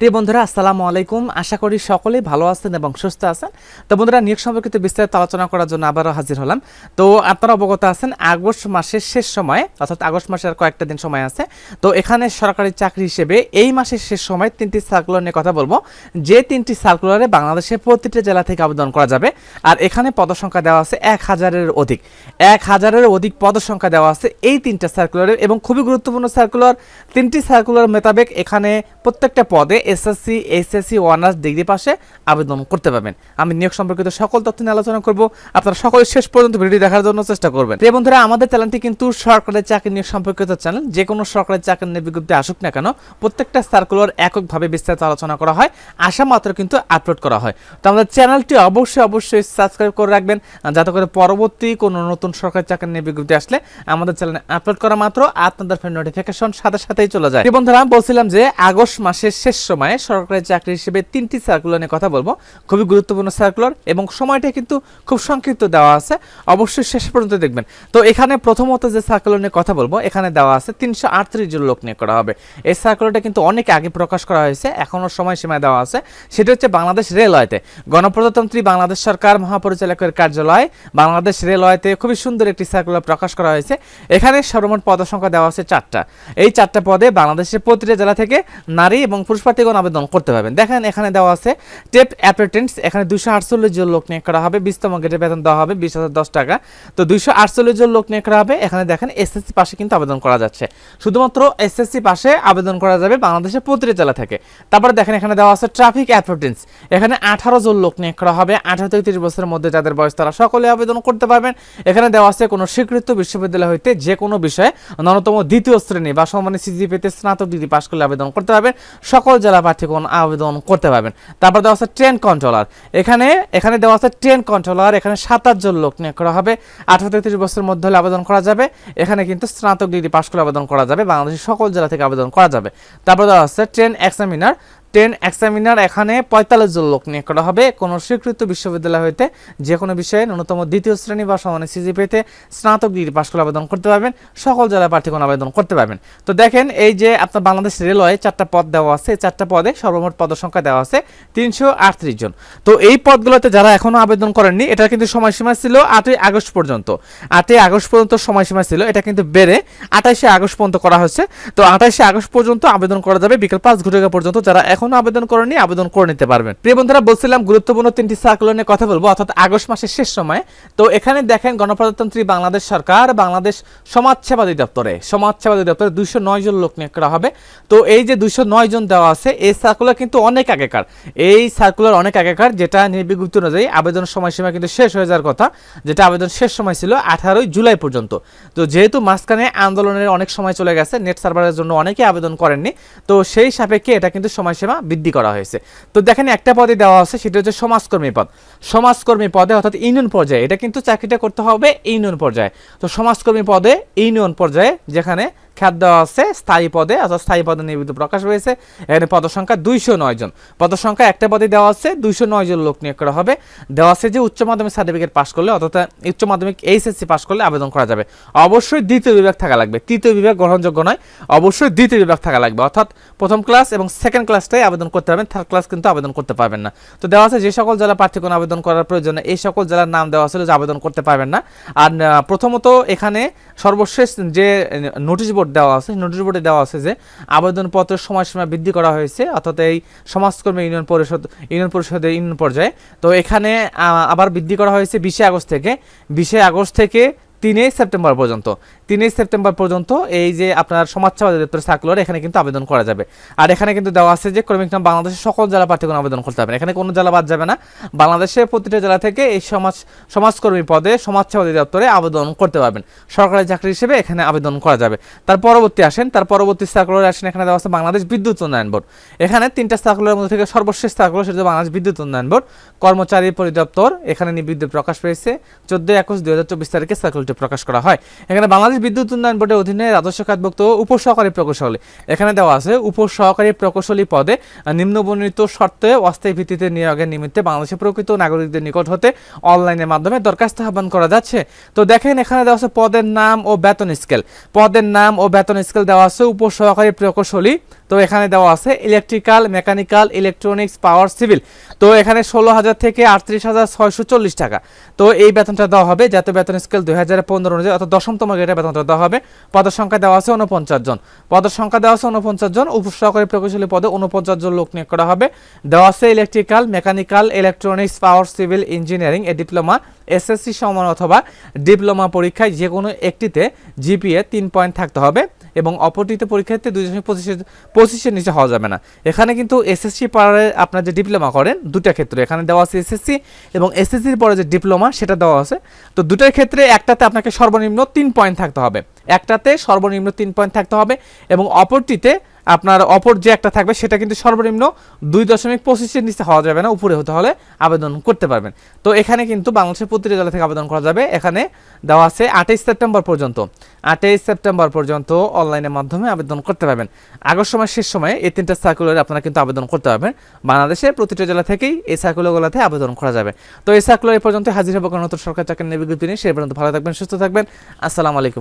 প্রিয় বন্ধুরা, আসসালামু আলাইকুম। আশা করি সকলেই ভালো আছেন এবং সুস্থ আছেন। তো বন্ধুরা, নিয়োগ সম্পর্কিত বিস্তারিত আলোচনা করার জন্য আবারও হাজির হলাম। তো আপনারা অবগত আছেন, আগস্ট মাসের শেষ সময়ে, অর্থাৎ আগস্ট মাসের কয়েকটা দিন সময় আছে। তো এখানে সরকারি চাকরি হিসেবে এই মাসের শেষ সময় তিনটি সার্কুলার নিয়ে কথা বলব। যে তিনটি সার্কুলারে বাংলাদেশের প্রতিটি জেলা থেকে আবেদন করা যাবে। আর এখানে পদসংখ্যা দেওয়া আছে এক হাজারের অধিক। এক হাজারের অধিক পদসংখ্যা দেওয়া আছে এই তিনটা সার্কুলারে এবং খুবই গুরুত্বপূর্ণ সার্কুলার। তিনটি সার্কুলার মোতাবেক এখানে প্রত্যেকটা পদে এসএসসি এইচএসসি অনার্স ডিগ্রি পাশে আবেদন করতে পারবেন। আমি নিয়োগ সম্পর্কিত সকল তথ্য নিয়ে আলোচনা করব। আপনারা সকলে শেষ পর্যন্ত ভিডিও দেখার জন্য চেষ্টা করবেন। প্রিয় বন্ধুরা, আমাদের চ্যানেলটি কিন্তু সরকারের চাকরি নিয়োগ সম্পর্কিত চ্যানেল। যে কোনো সরকারি চাকরি নিয়ে বিজ্ঞপ্তি আসুক না কেন, প্রত্যেকটা সার্কুলার এককভাবে বিস্তারিত আলোচনা করা হয়। আসা মাত্র কিন্তু আপলোড করা হয়। তো আমাদের চ্যানেলটি অবশ্যই অবশ্যই সাবস্ক্রাইব করে রাখবেন, যাতে করে পরবর্তী কোনো নতুন সরকারি চাকরি নিয়ে বিজ্ঞপ্তি আসলে আমাদের চ্যানেলে আপলোড করা মাত্র। আপনাদের নোটিফিকেশন সাথে সাথেই চলে যায়। বন্ধুরা বলছিলাম যে আগস্ট মাসের শেষ সময়ে। সরকারি চাকরি হিসেবে তিনটি সার্কুলার নিয়ে কথা বলব। খুবই গুরুত্বপূর্ণ সার্কুলার এবং সময়টা কিন্তু খুব সংক্ষিপ্ত দেওয়া আছে। অবশ্যই শেষ পর্যন্ত দেখবেন। তো এখানে প্রথমত যে সার্কুলার নিয়ে কথা বলব, এখানে দেওয়া আছে তিনশো আটত্রিশ জন লোক নিয়ে করা হবে। এই সার্কুলারটা কিন্তু অনেক আগে প্রকাশ করা হয়েছে এখনও সময়সীমা দেওয়া আছে। সেটা হচ্ছে বাংলাদেশ রেলওয়েতে। গণপ্রজাতন্ত্রী বাংলাদেশ সরকার মহাপরিচালকের কার্যালয় বাংলাদেশ রেলওয়েতে খুবই সুন্দর একটি সার্কুলার প্রকাশ করা হয়েছে। এখানে সর্বমোট পদ সংখ্যা দেওয়া আছে চারটা। এই চারটা পদে বাংলাদেশের প্রতিটা জেলা থেকে নারী এবং পুরুষ প্রার্থীগণ আবেদন করতে পারবেন। দেখেন এখানে দেওয়া আছে, টেপ অ্যাপ্রেটেন্স এখানে দুশো আটচল্লিশ জন লোক নিয়োগ করা হবে বিশতম গেটে বেতন দেওয়া হবে বিশ হাজার দশ টাকা। তো দুইশো আটচল্লিশ জন লোক নিয়োগ করা হবে, এখানে দেখেন এসএসসি পাশে কিন্তু আবেদন করা যাচ্ছে। শুধুমাত্র এসএসসি পাশে আবেদন করা যাবে বাংলাদেশের প্রতিটি জেলা থেকে। তারপরে দেখেন এখানে দেওয়া আছে ট্রাফিক অ্যাপ্রেটেন্স এখানে আঠারো জন লোক নিয়োগ করা হবে, আঠারো থেকে তিরিশ বছরের মধ্যে যাদের বয়স তারা সকলে আবেদন করতে পারবেন। এখানে দেওয়া আছে কোনো স্বীকৃত বিশ্ববিদ্যালয় হইতে যে কোনো বিষয়ে ন্যূনতম দ্বিতীয় শ্রেণি বা সমানের সিজিপিতে স্নাতক ডিগ্রি পাশ করলে আবেদন করতে পারবেন। সকল জেলা প্রার্থীগণ আবেদন করতে পারবেন। তারপর দেওয়া আছে ট্রেন কন্ট্রোলার এখানে এখানে দেওয়া আছে ট্রেন কন্ট্রোলার এখানে সাতাশ জন লোক নিয়োগ করা হবে। আঠারো থেকে তিরিশ বছরের মধ্যে হলে আবেদন করা যাবে। এখানে কিন্তু স্নাতক ডিগ্রি পাশ করে আবেদন করা যাবে। বাংলাদেশের সকল জেলা থেকে আবেদন করা যাবে। তারপর দেওয়া আছে ট্রেন এক্সামিনার টেন এক্সামিনার এখানে পঁয়তাল্লিশ জন লোক নিয়োগ করা হবে। কোনো স্বীকৃত বিশ্ববিদ্যালয় হইতে যে কোনো বিষয়ে ন্যূনতম দ্বিতীয় শ্রেণি বা সমানে সিজিপিতে স্নাতক ডিগ্রি পাশ করে আবেদন করতে পারবেন। সকল জেলা প্রার্থীগণ আবেদন করতে পারবেন। তো দেখেন, এই যে আপনার বাংলাদেশ রেলওয়ে চারটা পদ দেওয়া আছে চারটা পদে সর্বমোট পদ সংখ্যা দেওয়া আছে তিনশো আটত্রিশ জন। তো এই পদগুলোতে যারা এখনও আবেদন করেননি, এটা কিন্তু সময়সীমা ছিল আটই আগস্ট পর্যন্ত। আটই আগস্ট পর্যন্ত সময়সীমা ছিল, এটা কিন্তু বেড়ে আঠাশে আগস্ট পর্যন্ত করা হচ্ছে। তো আঠাশে আগস্ট পর্যন্ত আবেদন করা যাবে, বিকেল পাঁচ ঘটিকা পর্যন্ত যারা এখনও আবেদন করেনি আবেদন করে নিতে পারবেন। প্রিয় বন্ধুরা, বলছিলাম গুরুত্বপূর্ণ তিনটি সার্কুলার কথা বলব, অর্থাৎ আগস্ট মাসের শেষ সময়। তো এখানে দেখেন গণপ্রজাতন্ত্রী বাংলাদেশ সরকার, বাংলাদেশ সমাজ সেবা অধিদপ্তরে সমাজ সেবা অধিদপ্তরে দুইশো নয় জন লোক নিয়োগ করা হবে। তো এই যে দুইশো নয় জন দেওয়া আছে, এই সার্কুলার কিন্তু অনেক আগেকার। এই সার্কুলার অনেক আগেকার, যেটা নির্বিজ্ঞপ্তি অনুযায়ী আবেদন সময়সীমা কিন্তু শেষ হয়ে যাওয়ার কথা, যেটা আবেদন শেষ সময় ছিল আঠারোই জুলাই পর্যন্ত। তো যেহেতু মাঝখানে আন্দোলনের অনেক সময় চলে গেছে নেট সার্ভারের জন্য অনেকে আবেদন করেননি, তো সেই সাপেক্ষে এটা কিন্তু সময়সীমা বৃদ্ধি করা হয়েছে। তো দেখেন একটা পদে দেওয়া আছে, সেটা হচ্ছে সমাজকর্মী পদ। সমাজকর্মী পদে অর্থাৎ ইউনিয়ন পর্যায়ে, এটা কিন্তু চাকরিটা করতে হবে ইউনিয়ন পর্যায়ে। তো সমাজকর্মী পদে ইউনিয়ন পর্যায়ে যেখানে খ্যাত দেওয়া আছে স্থায়ী পদে, অর্থাৎ স্থায়ী পদে নির্মিত প্রকাশ হয়েছে। এখানে পদ সংখ্যা দুইশো নয় জন। পদ সংখ্যা একটা পদে দেওয়া আছে, দুইশো নয় জন লোক নিয়োগ করা হবে। দেওয়া আছে যে উচ্চ মাধ্যমিক সার্টিফিকেট পাশ করলে, অর্থাৎ উচ্চ মাধ্যমিক এইচএসসি পাশ করলে আবেদন করা যাবে। অবশ্যই দ্বিতীয় বিভাগ থাকা লাগবে। তৃতীয় বিভাগ গ্রহণযোগ্য নয়, অবশ্যই দ্বিতীয় বিভাগ থাকা লাগবে। অর্থাৎ, প্রথম ক্লাস এবং সেকেন্ড ক্লাসটাই আবেদন করতে পারবেন থার্ড ক্লাস কিন্তু আবেদন করতে পারবেন না। তো দেওয়া আছে যে সকল জেলা প্রার্থীগণ আবেদন করার প্রয়োজন, এই সকল জেলার নাম দেওয়া ছিল যে আবেদন করতে পারবেন না। আর প্রথমত এখানে সর্বশেষ যে নোটিশ বোর্ড দেওয়া আছে, নোটিশ বোর্ডে দেওয়া আছে যে আবেদনপত্রের সময়সীমা বৃদ্ধি করা হয়েছে, অর্থাৎ এই সমাজকর্মী ইউনিয়ন পরিষদ, ইউনিয়ন পরিষদের ইউনিয়ন পর্যায়ে। তো এখানে আবার বৃদ্ধি করা হয়েছে বিশে আগস্ট থেকে। বিশে আগস্ট থেকে তিনই সেপ্টেম্বর পর্যন্ত। তিনই সেপ্টেম্বর পর্যন্ত এই যে আপনার সমাজ সেবা অধিদপ্তর সার্কুলার এখানে কিন্তু আবেদন করা যাবে। আর এখানে কিন্তু দেওয়া আছে যে ক্রমিক নাম বাংলাদেশের সকল জেলা প্রার্থীগণ আবেদন করতে পারবেন। এখানে কোনো জেলা বাদ যাবে না। বাংলাদেশের প্রতিটা জেলা থেকে এই সমাজ, সমাজকর্মী পদে সমাজ সেবা অধিদপ্তরে আবেদন করতে পারবেন। সরকারি চাকরি হিসেবে এখানে আবেদন করা যাবে। তার পরবর্তী আসেন, তার পরবর্তী সার্কুলার আসেন, এখানে দেওয়া আছে বাংলাদেশ বিদ্যুৎ উন্নয়ন বোর্ড। এখানে তিনটা সার্কুলারের মধ্যে থেকে সর্বশেষ সার্কুলার সেটা বাংলাদেশ বিদ্যুৎ উন্নয়ন বোর্ড। কর্মচারী পরিদপ্তর, এখানে নিবৃত্তি প্রকাশ পেয়েছে। চোদ্দই একুশ দুই হাজার চব্বিশ সার্কুলারটি প্রকাশ করা হয়। এখানে বাংলাদেশ বিদ্যুৎ উন্নয়ন বোর্ডের অধীনে রাজস্ব খাতভুক্ত উপসহকারী প্রকৌশলী। এখানে দেওয়া আছে, উপসহকারী প্রকৌশলী পদে নিম্নবর্ণিত শর্তে অস্থায়ী ভিত্তিতে নিয়োগের নিমিত্তে বাংলাদেশের প্রকৃত নাগরিকদের নিকট হতে অনলাইনের মাধ্যমে দরখাস্ত আহ্বান করা যাচ্ছে। তো দেখেন, এখানে দেওয়া আছে পদের নাম ও বেতন স্কেল। পদের নাম ও বেতন স্কেল দেওয়া আছে উপসহকারী প্রকৌশলী তো এখানে দেওয়া আছে electrical mechanical electronics power civil তো এখানে ষোলো হাজার থেকে আটত্রিশ হাজার ছয়শো চল্লিশ টাকা। তো এই বেতনটা দেওয়া হবে জাতীয় বেতন স্কেল দুই হাজার পনেরো অনুযায়ী, অর্থাৎ দশমতম গ্রেডের বেতনটা দেওয়া হবে। পদের সংখ্যা দেওয়া আছে উনপঞ্চাশ জন। পদের সংখ্যা দেওয়া আছে উনপঞ্চাশ জন। উপসহকারী প্রকৌশলী পদে উনপঞ্চাশ জন লোক নিয়োগ করা হবে। দেওয়া আছে electrical mechanical electronics power civil engineering এ ডিপ্লোমা এসএসসি সমান অথবা ডিপ্লোমা পরীক্ষায় যে কোনো একটিতে জিপিএ তিন পয়েন্ট থাকতে হবে। এবং অপরটিতে পরীক্ষার্থী দুই দশমিক পঁচিশের পঁচিশের নিচে হওয়া যাবে না। এখানে কিন্তু এসএসসি পারে আপনার যে ডিপ্লোমা করেন দুটা ক্ষেত্রে। এখানে দেওয়া আছে এসএসসি এবং এসএসসির পরে যে ডিপ্লোমা, সেটা দেওয়া আছে। তো দুটার ক্ষেত্রে একটাতে আপনাকে সর্বনিম্ন তিন পয়েন্ট থাকতে হবে। একটাতে সর্বনিম্ন তিন পয়েন্ট থাকতে হবে এবং অপরটিতে আপনার অপর যে একটা থাকবে, সেটা কিন্তু সর্বনিম্ন দুই দশমিক পঁচিশের নিচে হওয়া যাবে না, উপরে হতে হলে আবেদন করতে পারবেন। তো এখানে কিন্তু বাংলাদেশের প্রতিটি জেলা থেকে আবেদন করা যাবে। এখানে দেওয়া আছে আঠাইশ সেপ্টেম্বর পর্যন্ত। আঠাইশ সেপ্টেম্বর পর্যন্ত অনলাইনের মাধ্যমে আবেদন করতে পারবেন। আগস্ট সময় শেষ সময়ে এই তিনটা সার্কুলারে আপনারা কিন্তু আবেদন করতে পারবেন। বাংলাদেশের প্রতিটা জেলা থেকেই এই সার্কুলারগুলোতে আবেদন করা যাবে। তো এই সার্কুলার পর্যন্ত হাজির হবে কোনো সরকার চাকরি নিয়ে বিজ্ঞপ্তি নিয়ে। সে পর্যন্ত ভালো থাকবেন, সুস্থ থাকবেন। আসসালামু আলাইকুম।